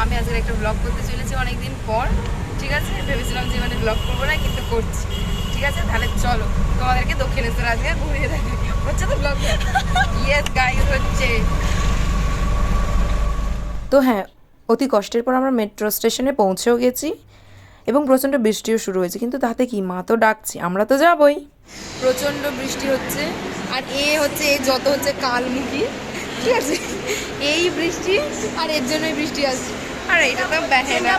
আছে আমি আজকে একটা ব্লগ করতে চলেছি অনেকদিন পর ঠিক আছে? ভেবেছিলাম যে মানে ব্লগ করব না কিন্তু করছি। ঠিক আছে? তাহলে চলো তোমাদেরকে দক্ষিণেশ্বর আজকে ঘুরিয়ে দেখি হচ্ছে তো ব্লগ ইয়েস গাইস হচ্ছে। তো হ্যাঁ অতি কষ্টের পর আমরা মেট্রো স্টেশনে পৌঁছেও গেছি এবং প্রচণ্ড বৃষ্টিও শুরু হয়েছে। কিন্তু তাতে কি? মা তো ডাকছি আমরা তো যাবই। প্রচণ্ড বৃষ্টি হচ্ছে আর এ হচ্ছে এ যত হচ্ছে কালমুখী ঠিক আছে? এই বৃষ্টি আর এর জন্যই বৃষ্টি আসছে। আর এটা তো বেহেনা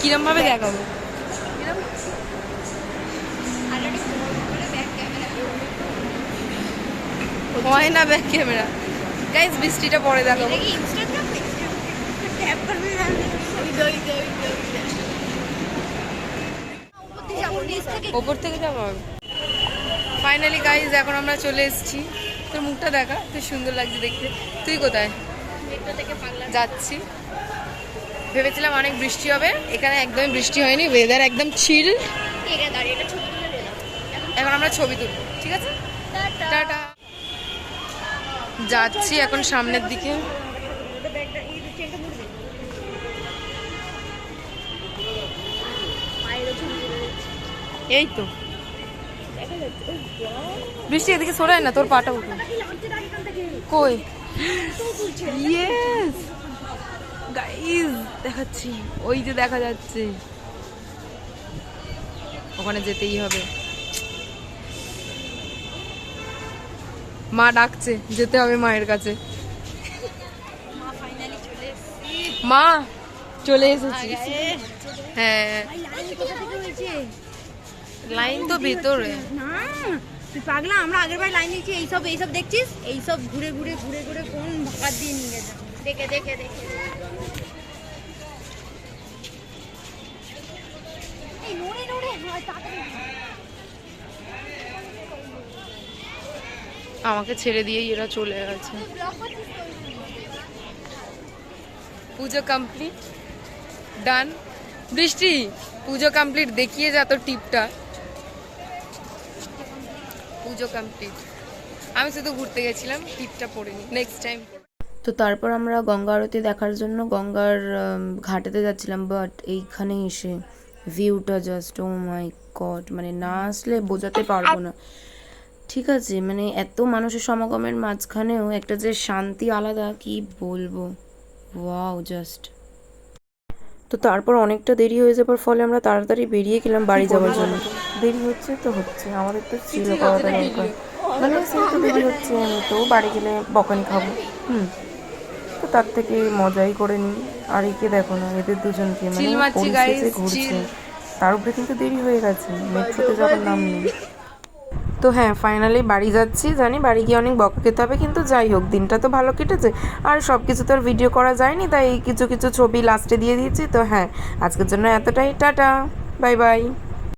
কিরম ভাবে দেখাবো? হয় না ব্যাক ক্যামেরা গাইজ বৃষ্টিটা পরে দেখাবো। থেকে ওপর থেকে যাব ফাইনালি গাইজ এখন আমরা চলে এসেছি। তোর মুখটা দেখা তুই সুন্দর লাগছে দেখতে। তুই কোথায়? যাচ্ছি। ভেবেছিলাম অনেক বৃষ্টি হবে এখানে একদমই বৃষ্টি হয়নি ওয়েদার একদম চিল দিলাম এখন আমরা ছবি তুলবো ঠিক আছে? টাটা। যাচ্ছি এখন সামনের দিকে। এই তো। বৃষ্টি এদিকে সরায় না তোর পাটা উঠো। কই? ইয়েস দেখাচ্ছি। ওই যে দেখা যাচ্ছে। ওখানে যেতেই হবে। মা ডাকছে যেতে হবে মায়ের কাছে। মা চলে এসেছি। হ্যাঁ। লাইন তো ভেতরে। না তুই পাগলা আমরা আগের বার লাইন দিয়েছি এইসব এইসব দেখছিস? এইসব ঘুরে ঘুরে ঘুরে ঘুরে কোন ভাকার দিয়ে নিয়ে গেছে। দেখে দেখে দেখে। আমাকে ছেড়ে দিয়েই এরা চলে গেছে। পুজো কমপ্লিট ডান বৃষ্টি পুজো কমপ্লিট দেখিয়ে যা তোর টিপটা পুজো কমপ্লিট আমি শুধু ঘুরতে গেছিলাম টিপটা পড়িনি। নেক্সট টাইম তো তারপর আমরা গঙ্গা আরতি দেখার জন্য গঙ্গার ঘাটেতে যাচ্ছিলাম বাট এইখানে এসে ভিউটা জাস্ট ও মাই গড মানে না আসলে বোঝাতে পারব না। ঠিক আছে মানে এত মানুষের সমাগমের মাঝখানেও একটা যে শান্তি আলাদা, কি বলব? ওয়াও জাস্ট তো তারপর অনেকটা দেরি হয়ে যাবার ফলে আমরা তাড়াতাড়ি বেরিয়ে গেলাম বাড়ি যাওয়ার জন্য। দেরি হচ্ছে তো হচ্ছে আমাদের তো ছিল করাটা দরকার। মানে যেহেতু দেরি হচ্ছে আমি তো বাড়ি গেলে বকানি খাব হুম। তো তার থেকে মজাই করে নিই। আর একে দেখো না এদের দুজনকে মানে ঘুরছে। তার উপরে কিন্তু দেরি হয়ে গেছে মেট্রোতে যাওয়ার নাম নেই তো হ্যাঁ ফাইনালি বাড়ি যাচ্ছি জানি বাড়ি গিয়ে অনেক বকা খেতে হবে কিন্তু যাই হোক দিনটা তো ভালো কেটেছে। আর সব কিছু তো আর ভিডিও করা যায়নি তাই কিছু কিছু ছবি লাস্টে দিয়ে দিয়েছি তো হ্যাঁ আজকের জন্য এতটাই টাটা বাই বাই